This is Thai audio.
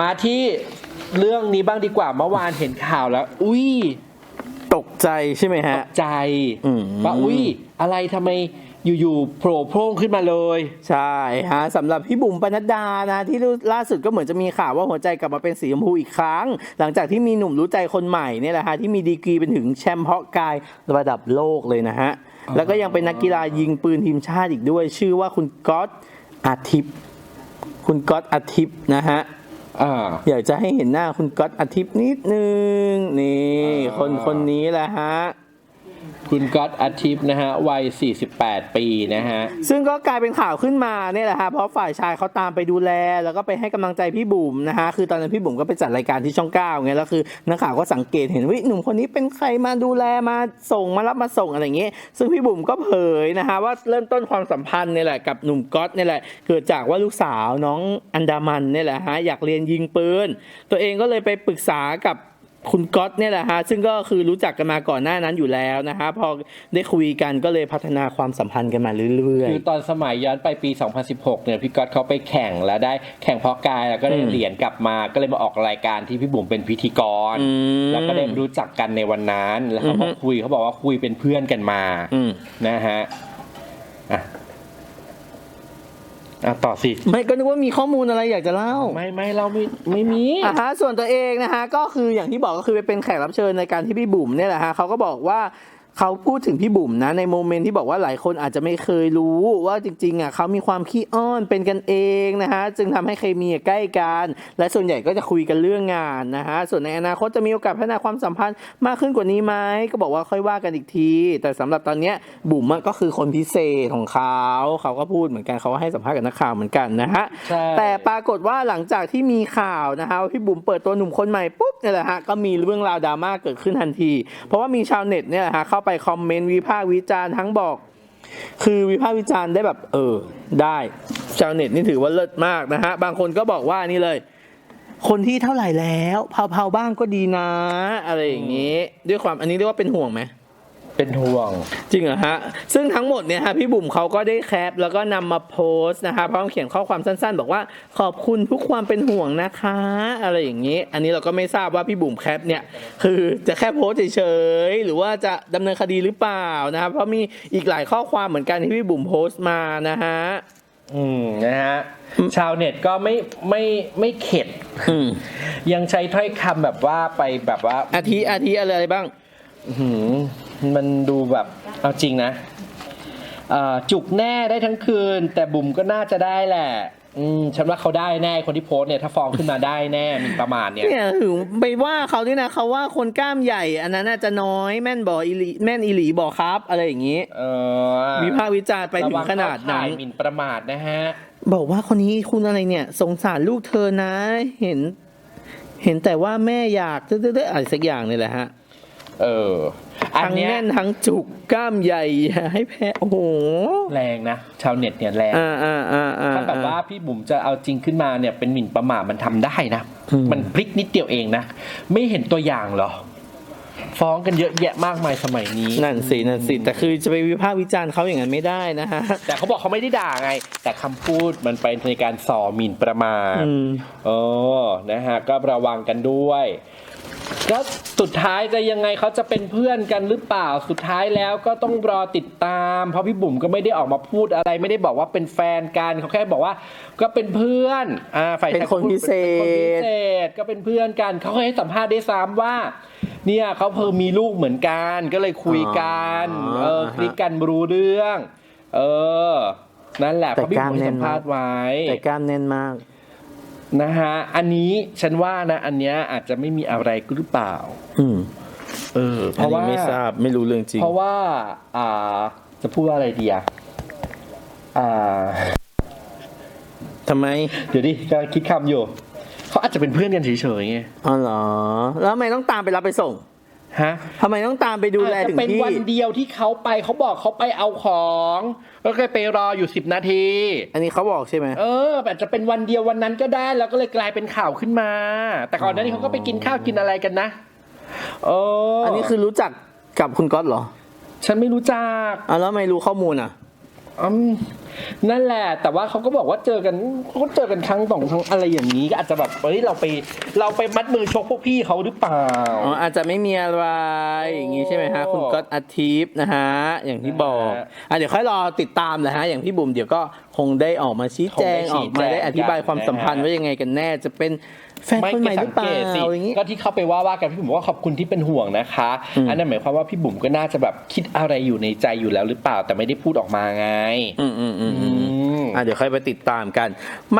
มาที่เรื่องนี้บ้างดีกว่าเมื่อวานเห็นข่าวแล้ว อุ้ยตกใจใช่ไหมตฮะกใจอืม ว่าอุ้ยอะไรทำไมอยู่ๆโผล่โพร่งขึ้นมาเลย ใช่ฮะสำหรับพี่บุ๋มปนัดดานะที่ล่าสุดก็เหมือนจะมีข่าวว่าหัวใจกลับมาเป็นสีชมพูอีกครั้ง หลังจากที่มีหนุ่มรู้ใจคนใหม่เนี่ยแหละฮะที่มีดีกรีเป็นถึงแชมป์เพาะกายระดับโลกเลยนะฮะ แล้วก็ยังเป็นนักกีฬายิงปืนทีมชาติอีกด้วย ชื่อว่าคุณก๊อตอาทิตย์ คุณก๊อตอาทิตย์นะฮะ อ่า อยากจะให้เห็นหน้าคุณก๊อตอาทิตย์นิดนึง นี่อ่าคนคนนี้แหละฮะ คุณก๊อตอาทิตย์นะฮะวัย 48 ปีนะฮะ ซึ่งก็กลายเป็นข่าวขึ้นมาเนี่ยแหละฮะเพราะฝ่ายชายเขาตามไปดูแล แล้วก็ไปให้กำลังใจพี่บุ๋มนะฮะคือตอนนั้นพี่บุ๋มก็ไปจัดรายการที่ช่องเก้าไงแล้วคือนักข่าวก็สังเกตเห็นว่าหนุ่มคนนี้เป็นใครมาดูแลมาส่งมารับมาส่งอะไรอย่างเงี้ยซึ่งพี่บุ๋มก็เผยนะฮะว่าเริ่มต้นความสัมพันธ์เนี่ยแหละกับหนุ่มก๊อตเนี่ยแหละเกิดจากว่าลูกสาวน้องอันดามันเนี่ยแหละฮะอยากเรียนยิงปืนตัวเองก็เลยไปปรึกษากับ คุณก๊อตเนี่ยแหละฮะซึ่งก็คือรู้จักกันมาก่อนหน้านั้นอยู่แล้วนะฮะพอได้คุยกันก็เลยพัฒนาความสัมพันธ์กันมาเรื่อยคือตอนสมัยย้อนไปปี 2016 เนี่ยพี่ก๊อตเขาไปแข่งแล้วได้แข่งเพาะกายแล้วก็ได้อืมเหรียญกลับมาก็เลยมาออกรายการที่พี่บุ๋มเป็นพิธีกรอืมแล้วก็ได้รู้จักกันในวันนั้น แล้วเขาก็อือฮึคุยเขาบอกว่าคุยเป็นเพื่อนกันมาๆอืม นะฮะอะ อะต่อสิ ไม่ก็นึกว่ามีข้อมูลอะไรอยากจะเล่าไม่ไม่เราไม่ไม่มี อะฮะส่วนตัวเองนะฮะก็คืออย่างที่บอกก็คือไปเป็นแขกรับเชิญในการที่พี่บุ๋มเนี่ยแหละฮะเขาก็บอกว่า เขาพูดถึงพี่บุ๋มนะ ในโมเมนต์ที่บอกว่าหลายคนอาจจะไม่เคยรู้ว่าจริงๆอะเขามีความขี้อ้อนเป็นกันเองนะฮะจึงทำให้เคมีใกล้กัน และส่วนใหญ่ก็จะคุยกันเรื่องงานนะฮะส่วนในอนาคตจะมีโอกาสพัฒนาความสัมพันธ์มากขึ้นกว่านี้ไหมก็บอกว่าค่อยว่ากันอีกที แต่สำหรับตอนเนี้ยบุ๋มอะก็คือคนพิเศษของเขาเขาก็พูดเหมือนกันเขาก็ให้สัมภาษณ์กับนักข่าวเหมือนกันนะฮะใช่แต่ปรากฏว่าหลังจากที่มีข่าวนะฮะว่าพี่บุ๋มเปิดตัวหนุ่มคนใหม่ปุ๊บเนี่ยแหละฮะก็มีเรื่องราวดราม่าเกิดขึ้นทันที เพราะว่ามีชาวเน็ตเนี่ยแหละฮะเข้าไปคอมเมนต์วิพากษ์วิจารณ์ทั้งบอก คือวิพากษ์วิจารณ์ได้แบบเออได้ชาวเน็ตนี่ถือว่าเลิศมากนะฮะบางคนก็บอกว่านี่เลย คนที่เท่าไหร่แล้วเผาๆบ้างก็ดีนะ อะไรอย่างนี้ ด้วยความอันนี้เรียกว่าเป็นห่วงไหม เป็นห่วง จริงเหรอฮะ ซึ่งทั้งหมดเนี่ยฮะพี่บุ๋มเขาก็ได้แคป แล้วก็นำมาโพสต์นะคะพร้อมเขียนข้อความสั้นๆ บอกว่าขอบคุณทุกความเป็นห่วงนะคะ อะไรอย่างนี้ อันนี้เราก็ไม่ทราบว่าพี่บุ๋มแคปเนี่ยคือจะแค่โพสต์เฉยๆหรือว่าจะดำเนินคดีหรือเปล่านะครับเพราะมีอีกหลายข้อความเหมือนกันที่พี่บุ๋มโพสต์มานะฮะ อืมนะฮะชาวเน็ตก็ไม่ไม่ไม่เข็ด อืมยังใช้ถ้อยคำแบบว่าไปแบบว่า อาทิอาทิอะไรบ้าง อื้อหือมันดูแบบเอาจริงนะเอ่อจุกแน่ได้ทั้งคืน แต่บุ๋มก็น่าจะได้แหละ อืมฉันว่าเขาได้แน่คนที่โพสต์เนี่ยถ้าฟ้องขึ้นมาได้แน่หมินประมาทเนี่ย เนี่ยถึงไปว่าเขาด้วยนะเขาว่าคนกล้ามใหญ่ อันนั้นน่าจะน้อยแม่นบออีหลีแม่นอีหลีบอกครับ อะไรอย่างนี้เออวิพากษ์วิจารณ์ไปถึงขนาดนั้นระวังเข้าข่ยหมินประมาทนะฮะ บอกว่าคนนี้คุณอะไรเนี่ย สงสารลูกเธอนะ เห็น เห็นแต่ว่าแม่อยากเด้อๆอะไรสักอย่างนี่แหละฮะ เออ อันทั้งเนี้ยแน่นทั้งจุกกล้ามใหญ่อย่าให้แพ้โอ้โหแรงนะ ชาวเน็ตเนี่ยแรง อ่าอ่าอ่าอ่า ถ้าแบบว่าพี่บุ๋มจะเอาจริงขึ้นมาเนี่ยเป็นหมิ่นประมาทมันทำได้นะ อืม มันพลิกนิดเดียวเองนะ ไม่เห็นตัวอย่างเหรอ ฟ้องกันเยอะแยะมากมายสมัยนี้ นั่นสินั่นสิแต่คือจะไปวิพากษ์วิจารณ์เขาอย่างนั้นไม่ได้นะฮะ แต่เขาบอกเขาไม่ได้ด่าไง แต่คำพูดมันไปในการส่อหมิ่นประมาทอืม เออนะฮะ ก็ระวังกันด้วย ก็สุดท้ายจะยังไงเขาจะเป็นเพื่อนกันหรือเปล่าสุดท้ายแล้วก็ต้องรอติดตาม เพราะพี่บุ๋มก็ไม่ได้ออกมาพูดอะไร ไม่ได้บอกว่าเป็นแฟนกันเขาแค่บอกว่า ก็เป็นเพื่อนอ่าฝ่ายชายเป็นคนพิเศษเป็นคนพิเศษก็เป็นเพื่อนกันเขาเคยให้สัมภาษณ์ได้วยซ้ำว่า เนี่ยเขาเพิ่มมีลูกเหมือนกันก็เลยคุยกันอ๋อเออคลิกกันรู้เรื่อง เออ นั่นแหละเพแต่ราะพี่กล้ามบุ๋มให้แน่นสัมภาษณ์ไว้ แต่กล้ามแน่นมาก นะฮะ อันนี้ฉันว่านะ อันเนี้ยอาจจะไม่มีอะไรหรือเปล่า อืม เออ เพอันราะนี้ว่าไม่ทราบไม่รู้เรื่องจริง เพราะว่า อ่า จะพูดว่าอะไรดีอะอ่าทำไม เดี๋ยวดิกำลังคิดคำอยู่ เขาอาจจะเป็นเพื่อนกันเฉยๆไง อ๋อเหรอ แล้วทำไมต้องตามไปรับไปส่ง ฮะทำไมต้องตามไปดูแลอาจถึจะงเป็นที่ วันเดียวที่เขาไปเขาบอกเขาไปเอาของแล้วก็ไปรออยู่สิบนาที อันนี้เขาบอกใช่ไหม เอออาจจะเป็นวันเดียววันนั้นก็ได้ แล้วก็เลยกลายเป็นข่าวขึ้นมา แต่ก่อนหน้านี้เขาก็ไปกินข้าวกินอะไรกันนะเอออัอันนี้คือรู้จักกับคุณก๊อตเหรอฉันไม่รู้จัก อะแล้วทำไมรู้ข้อมูลอะ อืมนั่นแหละ แต่ว่าเขาก็บอกว่าเจอกันเขาก็เจอกันครั้งสองครั้งอะไรอย่างนี้ก็อาจจะแบบเฮ้ยเราไปเราไปมัดมือชกพวกพี่เขาหรือเปล่า อ๋ออาจจะไม่มีอะไรอย่างงี้ใช่ไหมฮะโอ้คุณก๊อตอาทิตย์นะฮะ อย่างที่บอกนะฮะอะเดี๋ยวค่อยรอติดตามแหละฮะ อย่างพี่บุ๋มเดี๋ยวก็คงได้ออกมาชี้แจงคงได้อชี้อกมาได้แจงอธิบายความสัมพันธ์นะฮะว่ายังไงกันแน่จะเป็น แฟนคนใหม่หรือเปล่าสิอย่างงี้ก็ที่เข้าไปว่าว่ากันพี่บุ๋มว่าขอบคุณที่เป็นห่วงนะคะอืมอันนั้นหมายความว่าพี่บุ๋มก็น่าจะแบบคิดอะไรอยู่ในใจอยู่แล้วหรือเปล่าแต่ไม่ได้พูดออกมาไง อืมอืมอืมอืมอืมอะเดี๋ยวค่อยไปติดตามกัน